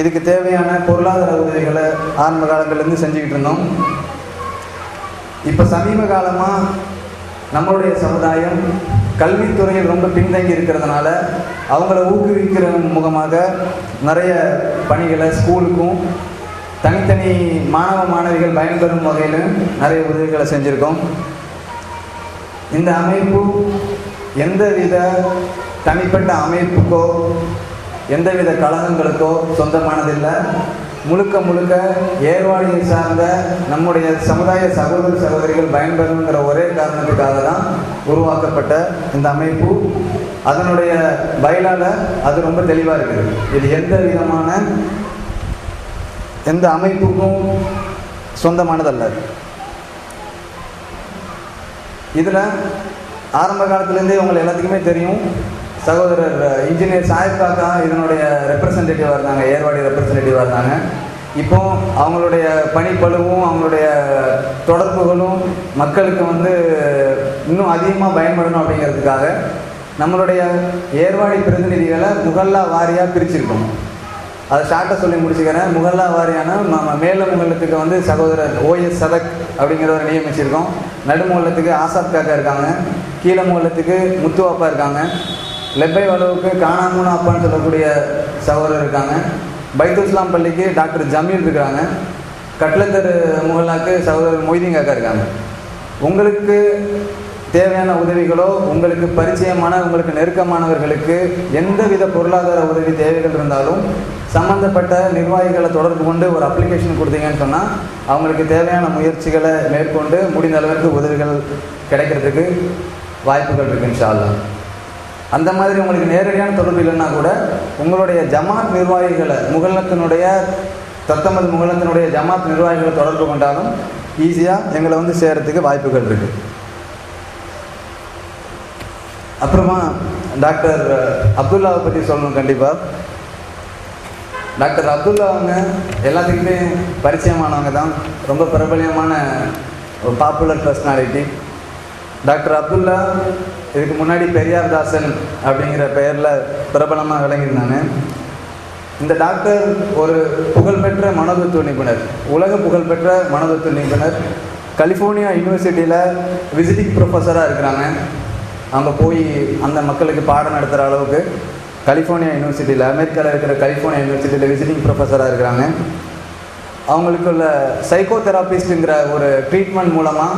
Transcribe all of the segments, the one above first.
இதுக்கு தேவையான பொருளாதார உதவிகளை ஆரம்ப காலங்கள்லேருந்து செஞ்சுக்கிட்டு இருந்தோம். இப்போ சமீப காலமாக நம்மளுடைய சமுதாயம் கல்வித்துறையில் ரொம்ப பின்தங்கி இருக்கிறதுனால அவங்கள ஊக்குவிக்கிற முகமாக நிறைய பணிகளை ஸ்கூலுக்கும் தனித்தனி மாணவ மாணவிகள் பயன்பெறும் வகையில் நிறைய உதவிகளை செஞ்சுருக்கோம். இந்த அமைப்பு எந்த வித தனிப்பட்ட அமைப்புக்கோ எந்தவித கழகங்களுக்கோ சொந்தமானதில்லை. முழுக்க முழுக்க ஏர்வாடியை சார்ந்த நம்முடைய சமுதாய சகோதர சகோதரிகள் பயன்பெறுங்கிற ஒரே காரணத்துக்காக தான் உருவாக்கப்பட்ட இந்த அமைப்பு. அதனுடைய பயிலால் அது ரொம்ப தெளிவாக இருக்குது. இது எந்த விதமான எந்த அமைப்புக்கும் சொந்தமானதல்ல. இதில் ஆரம்ப காலத்துலேருந்தே உங்களை எல்லாத்துக்குமே தெரியும். சகோதரர் இன்ஜினியர் சாஹிப் காக்கா இதனுடைய ரெப்ரசன்டேட்டிவாக இருந்தாங்க ஏர்வாடி ரெப்ரசன்டேட்டிவாக இருந்தாங்க. இப்போ அவங்களுடைய பணிப்பளுவும் அவங்களுடைய தொடர்புகளும் மக்களுக்கு வந்து இன்னும் அதிகமாக பயன்படணும் அப்படிங்கிறதுக்காக நம்மளுடைய ஏர்வாடி பிரதிநிதிகளை முகல்லா வாரியாக பிரிச்சிருக்கோம். அதை ஷார்ட்டாக சொல்லி முடிச்சுக்கிறேன். முகல்லா வாரியான நம்ம மேலமுகலத்துக்கு வந்து சகோதரர் ஓஎஸ் சதக் அப்படிங்கிறவரை நியமிச்சிருக்கோம். நடுமுகலத்துக்கு ஆசாத் காக்கா இருக்காங்க. கீழமுகலத்துக்கு முத்துவாப்பா இருக்காங்க. லெப்பை அளவுக்கு காணாமூனா அப்பான்னு சொல்லக்கூடிய சகோதரர் இருக்காங்க. பைத்துஸ்லாம் பள்ளிக்கு டாக்டர் ஜமீல் இருக்காங்க கட்லந்தர் முகலாக்கு சகோதரர் மொய்தீன் காக்கா இருக்காங்க. உங்களுக்கு தேவையான உதவிகளோ உங்களுக்கு பரிச்சயமான உங்களுக்கு நெருக்கமானவர்களுக்கு எந்தவித பொருளாதார உதவி தேவைகள் இருந்தாலும் சம்மந்தப்பட்ட நிர்வாகிகளை தொடர்பு கொண்டு ஒரு அப்ளிகேஷன் கொடுத்தீங்கன்னு சொன்னால் அவங்களுக்கு தேவையான முயற்சிகளை மேற்கொண்டு முடிந்த அளவுக்கு உதவிகள் கிடைக்கிறதுக்கு வாய்ப்புகள் இருக்குது இன்ஷா அந்த மாதிரி உங்களுக்கு நேரடியான தொடர்பு இல்லைன்னா கூட உங்களுடைய ஜமாத் நிர்வாகிகளை முகலத்தினுடைய தத்தமது முகலத்தினுடைய ஜமாத் நிர்வாகிகளை தொடர்பு கொண்டாலும் ஈஸியாக எங்களை வந்து சேரத்துக்கு வாய்ப்புகள் இருக்குது அப்புறமா டாக்டர் அப்துல்லாவை பற்றி சொல்லணும் கண்டிப்பாக டாக்டர் அப்துல்லா அவங்க எல்லாத்துக்குமே பரிச்சயமானவங்க தான். ரொம்ப பிரபலியமான ஒரு பாப்புலர் பர்சனாலிட்டி டாக்டர் அப்துல்லா இதுக்கு முன்னாடி பெரியார் தாசன் அப்படிங்கிற பெயரில் பிரபலமாக விளங்கியிருந்தாங்க. இந்த டாக்டர் ஒரு புகழ்பெற்ற மனோதத்துவ நிபுணர் உலக புகழ்பெற்ற மனோதத்துவ நிபுணர். கலிஃபோர்னியா யூனிவர்சிட்டியில் விசிட்டிங் ப்ரொஃபஸராக இருக்கிறாங்க. அங்கே போய் அந்த மக்களுக்கு பாடம் நடத்துகிற அளவுக்கு கலிஃபோர்னியா யூனிவர்சிட்டியில் அமெரிக்காவில் இருக்கிற கலிஃபோர்னியா யூனிவர்சிட்டியில் விசிட்டிங் ப்ரொஃபஸராக இருக்கிறாங்க. அவங்களுக்குள்ள சைக்கோ தெராபிஸ்ட்டுங்கிற ஒரு ட்ரீட்மெண்ட் மூலமாக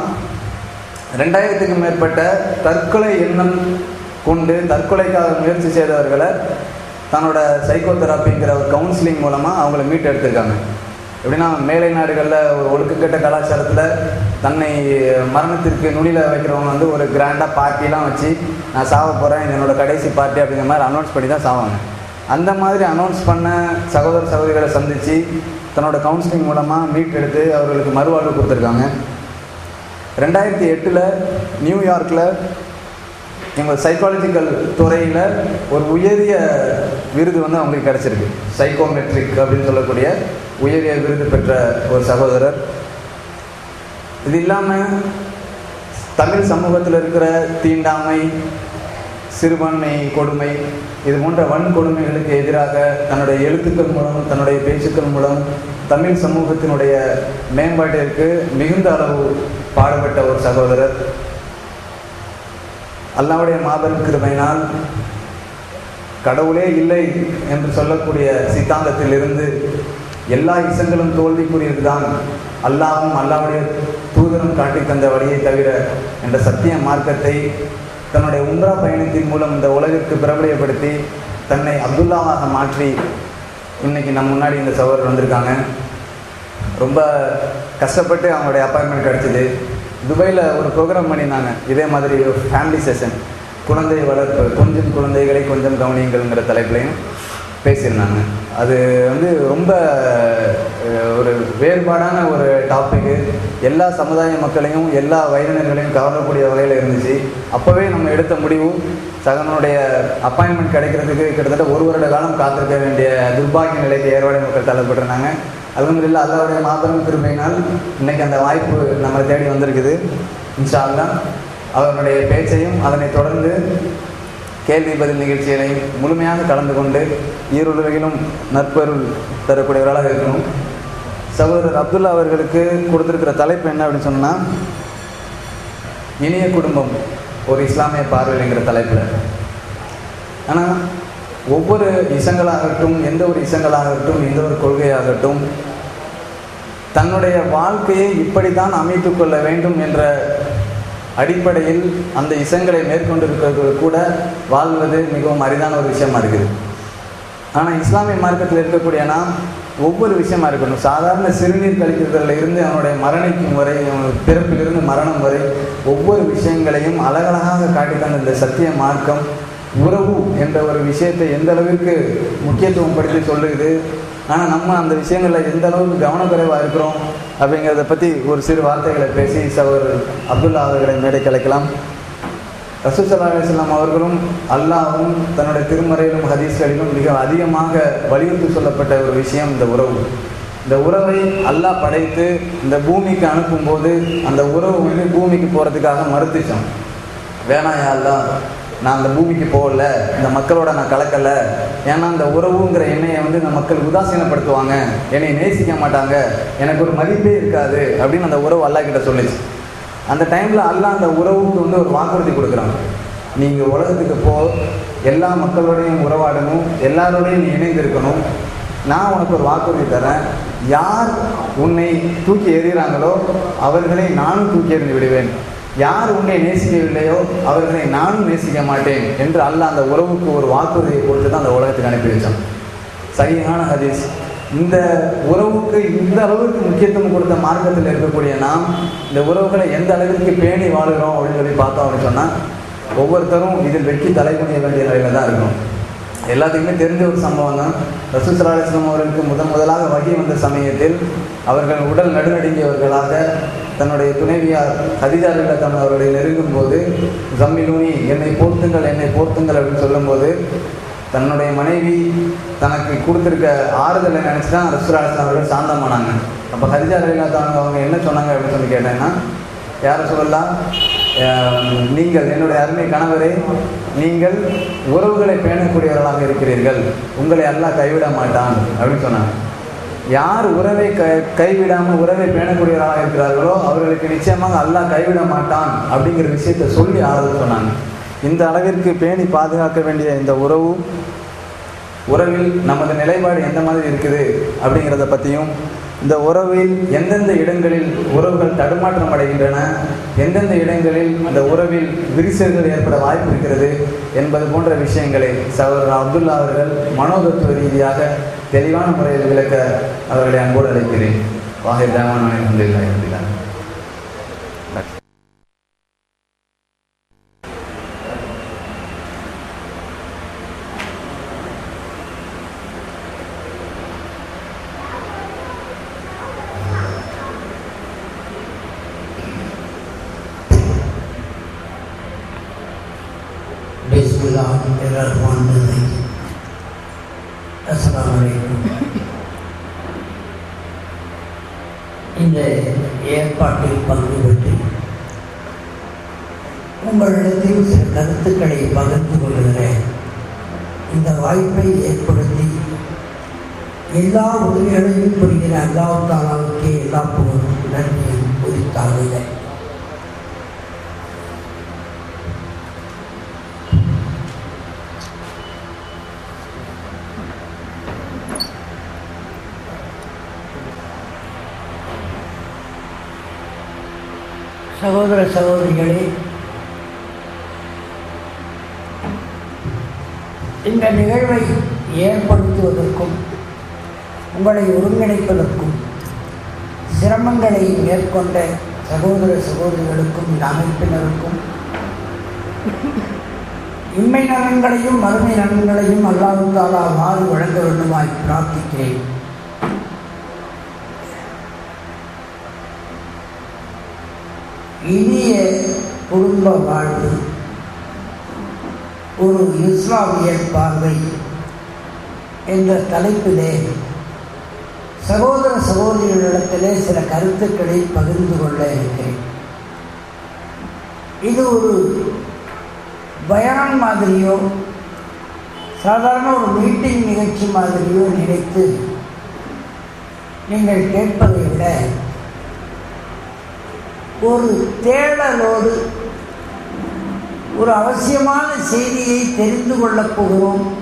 ரெண்டாயிரத்துக்கு மேற்பட்ட தற்கொலை எண்ணம் கொண்டு தற்கொலைக்காக முயற்சி செய்தவர்களை தன்னோட சைக்கோ தெராப்பிங்கிற ஒரு கவுன்சிலிங் மூலமாக அவங்கள மீட் எடுத்திருக்காங்க எப்படின்னா மேலை நாடுகளில் ஒரு ஒழுக்கக்கட்ட கலாச்சாரத்தில் தன்னை மரணத்திற்கு நுனியில் வைக்கிறவங்க வந்து ஒரு கிராண்டாக பார்ட்டிலாம் வச்சு நான் சாவ போகிறேன் என்னோட கடைசி பார்ட்டி அப்படிங்கிற மாதிரி அனௌன்ஸ் பண்ணி தான் சாவாங்க. அந்த மாதிரி அனௌன்ஸ் பண்ண சகோதர சகோதரிகளை சந்தித்து தன்னோட கவுன்சிலிங் மூலமாக மீட் எடுத்து அவர்களுக்கு மறுவாழ்வு கொடுத்துருக்காங்க. ரெண்டாயிரத்தி எட்டில் நியூயார்க்கில் எங்கள் சைக்காலஜிக்கல் துறையில் ஒரு உயரிய விருது வந்து அவங்களுக்கு கிடச்சிருக்கு. சைக்கோமெட்ரிக் அப்படின்னு சொல்லக்கூடிய உயரிய விருது பெற்ற ஒரு சகோதரர். இது இல்லாமல் தமிழ் சமூகத்தில் இருக்கிற தீண்டாமை சிறுபான்மை கொடுமை இது போன்ற வன்கொடுமைகளுக்கு எதிராக தன்னுடைய எழுத்துக்கள் மூலம் தன்னுடைய பேச்சுக்கள் மூலம் தமிழ் சமூகத்தினுடைய மேம்பாட்டிற்கு மிகுந்த அளவு பாடுபட்ட ஒரு சகோதரர். அல்லாவுடைய மாபெரும் கிருமையினால் கடவுளே இல்லை என்று சொல்லக்கூடிய சித்தாந்தத்தில் இருந்து எல்லா இசங்களும் தோல்விக்குரியதுதான் அல்லாவும் அல்லாவுடைய தூதரும் காட்டி தந்த வழியை தவிர என்ற சத்திய மார்க்கத்தை தன்னுடைய உம்ரா பயணத்தின் மூலம் இந்த உலகிற்கு பிரபலியப்படுத்தி தன்னை அப்துல்லாவாக மாற்றி இன்னைக்கு நம் முன்னாடி இந்த சகோதரர் வந்திருக்காங்க. ரொம்ப கஷ்டப்பட்டு அவங்களுடைய அப்பாயின்மெண்ட் கிடச்சிது. துபாயில் ஒரு ப்ரோக்ராம் பண்ணியிருந்தாங்க. இதே மாதிரி ஒரு ஃபேமிலி செஷன் குழந்தை வளர்ப்பு கொஞ்சம் குழந்தைகளை கொஞ்சம் கவனியுங்கள்ங்கிற தலைப்புலையும் பேசியிருந்தாங்க. அது வந்து ரொம்ப ஒரு வேறுபாடான ஒரு டாப்பிக்கு எல்லா சமுதாய மக்களையும் எல்லா வயதினர்களையும் கவரக்கூடிய வகையில் இருந்துச்சு. அப்போவே நம்ம எடுத்த முடிவு சகனுடைய அப்பாயின்மெண்ட் கிடைக்கிறதுக்கு கிட்டத்தட்ட ஒரு வருட காலம் காத்திருக்க வேண்டிய துர்பாகிய நிலைக்கு ஏற்பாடு மக்கள் தள்ளப்பட்டிருந்தாங்க. அலமதுல்லா அல்லாவுடைய மாபெரும் கிருபையினால் இன்னைக்கு அந்த வாய்ப்பு நம்மளை தேடி வந்திருக்குது. இன்ஷா அல்லாஹ் அவருடைய பேச்சையும் அதனை தொடர்ந்து கேள்வி பதில் நிகழ்ச்சிகளை முழுமையாக கலந்து கொண்டு ஈருலகிலும் நற்பொருள் தரக்கூடியவர்களாக இருக்கணும். சகோதரர் அப்துல்லா அவர்களுக்கு கொடுத்துருக்கிற தலைப்பு என்ன அப்படின்னு சொன்னால் இனிய குடும்பம் ஒரு இஸ்லாமிய பார்வைங்கிற தலைப்பில். ஆனால் ஒவ்வொரு இசங்களாகட்டும் எந்த ஒரு இசங்களாகட்டும் எந்த ஒரு கொள்கையாகட்டும் தன்னுடைய வாழ்க்கையை இப்படித்தான் அமைத்து கொள்ள வேண்டும் என்ற அடிப்படையில் அந்த இசங்களை மேற்கொண்டிருக்கிறது கூட வாழ்வது மிகவும் அரிதான ஒரு விஷயமா இருக்குது. ஆனால் இஸ்லாமிய மார்க்கத்தில் இருக்கக்கூடிய நாம் ஒவ்வொரு விஷயமா இருக்கணும். சாதாரண சிறுநீர் கழிக்கிறதுல இருந்து அவனுடைய மரணிக்கும் வரை பிறப்பிலிருந்து மரணம் வரை ஒவ்வொரு விஷயங்களையும் அழகழகாக காட்டித்தந்த இந்த சத்திய மார்க்கம் உறவு என்ற ஒரு விஷயத்தை எந்த அளவிற்கு முக்கியத்துவம் படுத்தி சொல்லுது ஆனால் நம்ம அந்த விஷயங்களில் எந்த அளவுக்கு கவனக்குறைவாக இருக்கிறோம் அப்படிங்கிறத பற்றி ஒரு சிறு வார்த்தைகளை பேசி சவர் அப்துல்லா அவர்களை மேடை கலைக்கலாம். ரசூசல்லா அலிஸ்லாம் அவர்களும் அல்லாவும் தன்னுடைய திருமறையிலும் ஹதீஸ்களிலும் மிக அதிகமாக வலியுறுத்தி சொல்லப்பட்ட ஒரு விஷயம் இந்த உறவு. இந்த உறவை அல்லாஹ் படைத்து இந்த பூமிக்கு அனுப்பும்போது அந்த உறவு வந்து பூமிக்கு போகிறதுக்காக மறுத்துச்சோம். வேணாயா அல்லா நான் அந்த பூமிக்கு போகல இந்த மக்களோட நான் கலக்கலை. ஏன்னா அந்த உறவுங்கிற எண்ணெயை வந்து இந்த மக்கள் உதாசீனப்படுத்துவாங்க. என்னை நேசிக்க மாட்டாங்க. எனக்கு ஒரு மதிப்பே இருக்காது அப்படின்னு அந்த உறவு அல்லா கிட்ட சொல்லிச்சு. அந்த டைமில் அல்லாஹ் அந்த உறவுக்கு வந்து ஒரு வாக்குறுதி கொடுக்குறாங்க நீங்கள் உலகத்துக்கு போ எல்லா மக்களோடையும் உறவாடணும் எல்லாரோடையும் நீ இணைந்திருக்கணும். நான் உனக்கு ஒரு வாக்குறுதி தரேன். யார் உன்னை தூக்கி எறிகிறாங்களோ அவர்களை நானும் தூக்கி எறிந்து விடுவேன். யார் உன்னை நேசிக்கவில்லையோ அவர்களை நானும் நேசிக்க மாட்டேன் என்று அல்லாஹ் அந்த உறவுக்கு ஒரு வாக்குறுதியை கொடுத்து தான் அந்த உலகத்துக்கு அனுப்பி வச்சான். சரியான ஹதீஸ். இந்த உறவுக்கு இந்த அளவுக்கு முக்கியத்துவம் கொடுத்த மார்க்கத்தில் இருக்கக்கூடிய நாம் இந்த உறவுகளை எந்த அளவிற்கு பேணி வாழுகிறோம் அப்படின்னு சொல்லி பார்த்தோம் அப்படின்னு சொன்னால் ஒவ்வொருத்தரும் இதில் வெற்றி தலைமுடிய வேண்டிய நிலையில தான் இருக்கணும். எல்லாத்துக்குமே தெரிஞ்ச ஒரு சம்பவம் தான். ரசூசலாலிஸ்லம் அவர்களுக்கு முதன் முதலாக வகி வந்த சமயத்தில் அவர்கள் உடல் நடுநடுங்கியவர்களாக தன்னுடைய துணைவியார் ஹதிஜா தன் அவர்களை நெருங்கும் போது ஜம்மிலூனி என்னை போர்த்துங்கள் என்னை போர்த்துங்கள் அப்படின்னு சொல்லும்போது தன்னுடைய மனைவி தனக்கு கொடுத்துருக்க ஆறுதலை நினச்சி தான் ரசூலாலிஸ்லாம் அவர்கள் சாந்தமானாங்க. அப்போ ஹதிஜா இல்லத்தவங்க அவங்க என்ன சொன்னாங்க அப்படின்னு சொல்லி கேட்டேன்னா யார் சொல்லலாம் நீங்கள் என்னுடைய அருமை கணவரே நீங்கள் உறவுகளை பேணக்கூடியவர்களாக இருக்கிறீர்கள். உங்களை எல்லாம் கைவிட மாட்டான் அப்படின்னு சொன்னாங்க. யார் உறவை க கைவிடாமல் உறவை பேணக்கூடியவர்களாக இருக்கிறார்களோ அவர்களுக்கு நிச்சயமாக அல்லாஹ் கைவிட மாட்டான் அப்படிங்கிற விஷயத்தை சொல்லி ஆறுதல் சொன்னாங்க. இந்த அளவிற்கு பேணி பாதுகாக்க வேண்டிய இந்த உறவு உறவில் நமது நிலைப்பாடு எந்த மாதிரி இருக்குது அப்படிங்கிறத பற்றியும் இந்த உறவில் எந்தெந்த இடங்களில் உறவுகள் தடுமாற்றம் அடைகின்றன எந்தெந்த இடங்களில் அந்த உறவில் விரிசல்கள் ஏற்பட வாய்ப்பு இருக்கிறது என்பது போன்ற விஷயங்களை சகோதரர் அப்துல்லா அவர்கள் மனோதத்துவ ரீதியாக தெளிவான முறையில் விளக்க அவர்களை அன்போடு அழைக்கிறேன். வாஹிர் ரஹ்மான் அலமதுல்லா அப்படிதான் இந்த ஏற்பாட்டில் பங்கு பெற்று உங்களிடத்தில் சில கருத்துக்களை பகிர்ந்து கொள்கிறேன். இந்த வாய்ப்பை ஏற்படுத்தி எல்லா உதவிகளையும் புரிகிற அல்லாவுக்கு தாலாவுக்கே எல்லா புகழும் நன்றியும் சகோதர சகோதரிகளே இந்த நிகழ்வை ஏற்படுத்துவதற்கும் உங்களை ஒருங்கிணைப்பதற்கும் சிரமங்களை மேற்கொண்ட சகோதர சகோதரிகளுக்கும் இந்த அமைப்பினருக்கும் இம்மை நலன்களையும் மறுமை நலன்களையும் அல்லாஹு தாலா மாறு வழங்க வேண்டுமாய் பிரார்த்திக்கிறேன். இனிய குடும்ப வாழ்வு. ஒரு இஸ்லாமிய பார்வை என்ற தலைப்பிலே சகோதர சகோதரிகளிடத்திலே சில கருத்துக்களை பகிர்ந்து கொள்ள இருக்கிறேன். இது ஒரு பயான் மாதிரியோ சாதாரண ஒரு மீட்டிங் நிகழ்ச்சி மாதிரியோ நினைத்து நீங்கள் கேட்பதை விட ஒரு தேடலோடு ஒரு அவசியமான செய்தியை தெரிந்து கொள்ளப் போகிறோம்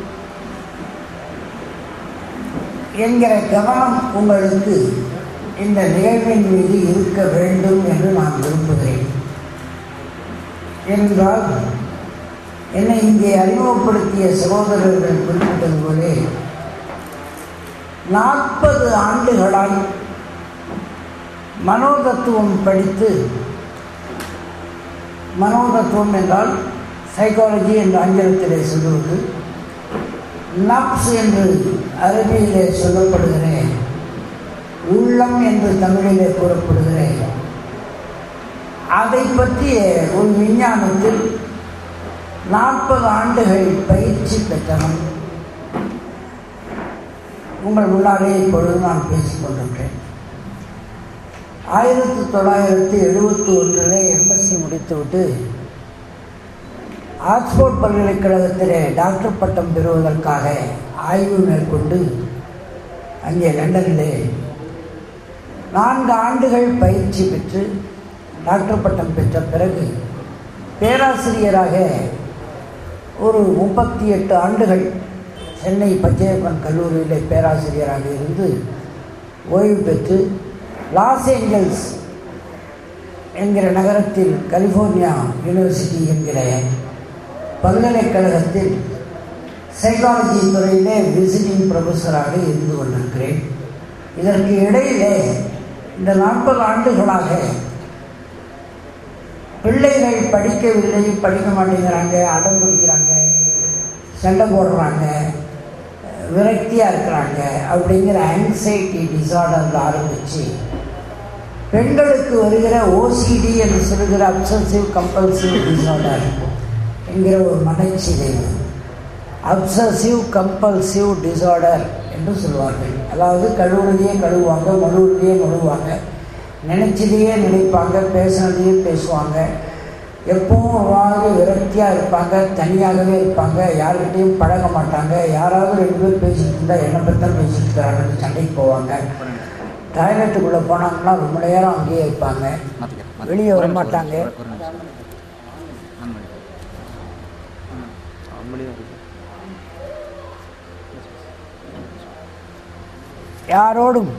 என்கிற கவனம் உங்களுக்கு இந்த நிகழ்வின் மீது இருக்க வேண்டும் என்று நான் விரும்புகிறேன். என்றால் என்னை இங்கே அறிமுகப்படுத்திய சகோதரர்கள் குறிப்பிட்டது போலே நாற்பது ஆண்டுகளாய் மனோதத்துவம் படித்து மனோதத்துவம் என்றால் சைக்காலஜி என்று ஆங்கிலத்திலே சொல்லுவது நப்ஸ் என்று அரபியிலே சொல்லப்படுகிற உள்ளம் என்று தமிழிலே கூறப்படுகிற அதை பற்றிய ஒரு விஞ்ஞானத்தில் நாற்பது ஆண்டுகள் பயிற்சி பெற்றவன் உங்கள் முன்னாலே இப்பொழுது நான் பேசிக் கொண்டிருக்கிறேன். ஆயிரத்தி தொள்ளாயிரத்தி எழுபத்தி ஒன்றில் எம்எஸ்சி முடித்துவிட்டு ஆக்ஸ்போர்ட் பல்கலைக்கழகத்திலே டாக்டர் பட்டம் பெறுவதற்காக ஆய்வு மேற்கொண்டு அங்கே லண்டனிலே நான்கு ஆண்டுகள் பயிற்சி பெற்று டாக்டர் பட்டம் பெற்ற பிறகு பேராசிரியராக ஒரு முப்பத்தி எட்டு ஆண்டுகள் சென்னை பச்சையப்பன் கல்லூரியில் பேராசிரியராக இருந்து ஓய்வு பெற்று லாஸ் ஏஞ்சல்ஸ் என்கிற நகரத்தில் கலிஃபோர்னியா யூனிவர்சிட்டி என்கிற பல்கலைக்கழகத்தில் சைக்காலஜி துறையிலே விசிட்டிங் ப்ரொஃபஸராக இருந்து கொண்டிருக்கிறேன். இதற்கு இடையிலே இந்த நாற்பது ஆண்டுகளாக பிள்ளைகள் படிக்கவில்லை படிக்க மாட்டேங்கிறாங்க அடம் பிடிக்கிறாங்க சண்டை போடுறாங்க விரக்தியாக இருக்கிறாங்க அப்படிங்கிற ஆங்ஸைட்டி டிசார்டர் ஆரம்பித்து பெண்களுக்கு வருகிற ஓசிடி என்று சொல்கிற அப்சசிவ் கம்பல்சிவ் டிசார்டர் என்கிற ஒரு மனச்சிதைவு அப்சசிவ் கம்பல்சிவ் டிசார்டர் என்று சொல்வார்கள். அதாவது கழுவுறதையே கழுவுவாங்க மழுவுறதையே மழுவாங்க நினைச்சதையே நினைப்பாங்க பேசுனதையே பேசுவாங்க. எப்பவும் அவ்வாறு விரக்தியாக இருப்பாங்க தனியாகவே இருப்பாங்க யார்கிட்டையும் பழக மாட்டாங்க யாராவது ரெண்டு பேர் பேசிட்டு இருந்தால் என்னை பற்றி தான் பேசிட்டு இருக்கிறாங்கன்னு சண்டைக்கு போவாங்க. டாய்லெட்டுக்குள்ளே போனாங்கன்னா ரொம்ப நேரம் அங்கேயே இருப்பாங்க. வெளியே வர மாட்டாங்க யாரோடும்